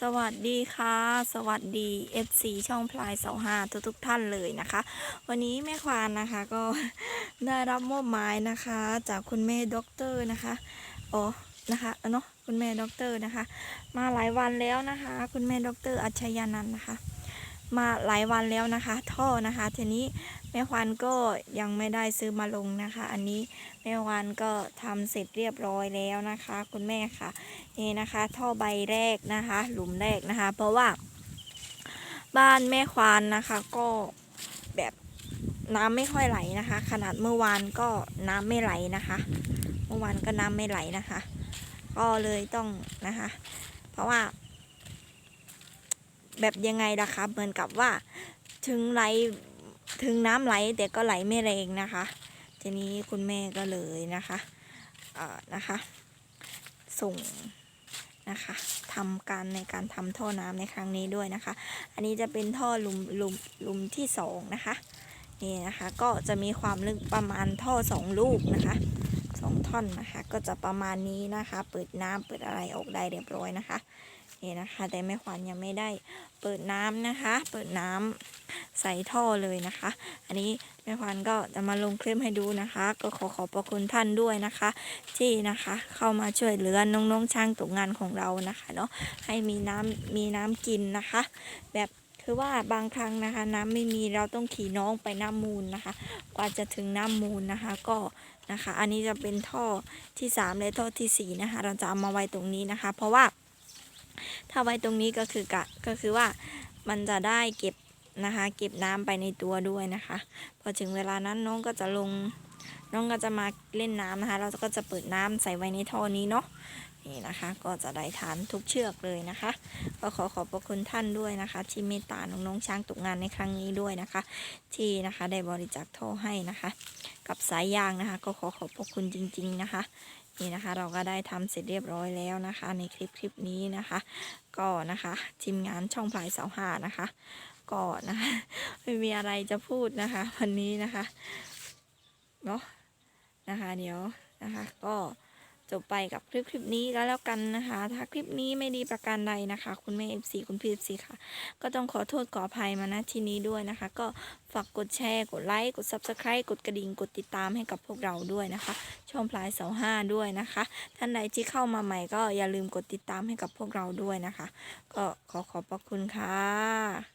สวัสดีค่ะ สวัสดี FC ช่องพลายเสาห้าทุกทุกๆท่านเลยนะคะ วันนี้แม่ควานนะคะก็ได้รับมอบหมายนะคะ จากคุณแม่ด็อกเตอร์นะคะอ๋อนะคะเนาะคุณแม่ด็อกเตอร์นะคะ มาหลายวันแล้วนะคะ คุณแม่ด็อกเตอร์อัจฉยานันนะคะ มาหลายวันแล้วนะคะ ท่อนะคะ ทีนี้แม่ควานก็ยังไม่ได้ซื้อมาลงนะคะ อันนี้แม่ควานก็ทำเสร็จเรียบร้อยแล้วนะคะ คุณแม่ค่ะนี่นะคะ ท่อใบแรกนะคะ หลุมแรกนะคะ เพราะว่า บ้านแม่ควานนะคะก็แบบน้ำไม่ค่อยไหลนะคะ ขนาดเมื่อวานก็น้ำไม่ไหลนะคะ เมื่อวานก็น้ำไม่ไหลนะคะ ก็เลยต้องนะคะ เพราะว่า แบบยังไงล่ะคะเหมือนกับว่าถึงไหลถึงน้ำไหลแต่ก็ไหลไม่แรงนะคะ ทีนี้คุณแม่ก็เลยนะคะเอ่อนะคะ ส่งนะคะทำการในการทำท่อน้ำในครั้งนี้ด้วยนะคะ อันนี้จะเป็นท่อหลุมหลุมหลุมที่สองนะคะนี่นะคะก็จะมีความลึกประมาณท่อสองลูกนะคะสองท่อนนะคะ ก็จะประมาณนี้นะคะ เปิดน้ำเปิดอะไรออกได้เรียบร้อยนะคะ นี่นะคะ แต่แม่ขวัญยังไม่ได้เปิดน้ำนะคะ เปิดน้ำใส่ท่อเลยนะคะ อันนี้แม่ขวัญก็จะมาลงคลิปให้ดูนะคะ ก็ขอขอบพระคุณท่านด้วยนะคะ ที่นะคะเข้ามาช่วยเหลือน้องๆช่างตกงานของเรานะคะเนาะให้มีน้ำมีน้ำกินนะคะ แบบคือว่าบางครั้งนะคะ น้ำไม่มีเราต้องขี่น้องไปน้ำมูลนะคะ กว่าจะถึงน้ำมูลนะคะ ก็นะคะ อันนี้จะเป็นท่อที่สามและท่อที่สี่นะคะ เราจะเอามาไว้ตรงนี้นะคะ เพราะว่า ถ้าไว้ตรงนี้ก็คือกะก็คือว่ามันจะได้เก็บนะคะเก็บน้ำไปในตัวด้วยนะคะ พอถึงเวลานั้นน้องก็จะลงน้องก็จะมาเล่นน้ำนะคะ เราก็จะเปิดน้ำใส่ไว้ในท่อนี้เนาะนี่นะคะ ก็จะได้ทานทุกเชือกเลยนะคะก็ขอขอบพระคุณท่านด้วยนะคะ ที่เมตตาน้องๆช้างตกงานในครั้งนี้ด้วยนะคะ ที่นะคะได้บริจาคท่อให้นะคะ กับสายยางนะคะ ก็ขอขอบพระคุณจริง ๆนะคะ นี่นะคะ เราก็ได้ทำเสร็จเรียบร้อยแล้วนะคะ ในคลิปคลิปนี้นะคะ ก็นะคะทีมงานช่องพลายเสาห้านะคะก็นะคะไม่มีอะไรจะพูดนะคะ วันนี้นะคะเนาะนะคะ เดี๋ยวนะคะ ก็ จบไปกับคลิปคลิปนี้แล้วแล้วกันนะคะ ถ้าคลิปนี้ไม่ดีประการใดนะคะ คุณแม่เอฟซีคุณพี่เอฟซีค่ะ ก็ต้องขอโทษขออภัยมาณที่นี้ด้วยนะคะ ก็ฝากกดแชร์กดไลค์กด subscribe กดกระดิ่งกดติดตามให้กับพวกเราด้วยนะคะ ช่องพลายเสาห้าด้วยนะคะ ท่านใดที่เข้ามาใหม่ก็อย่าลืมกดติดตามให้กับพวกเราด้วยนะคะ ก็ขอขอบพระคุณค่ะ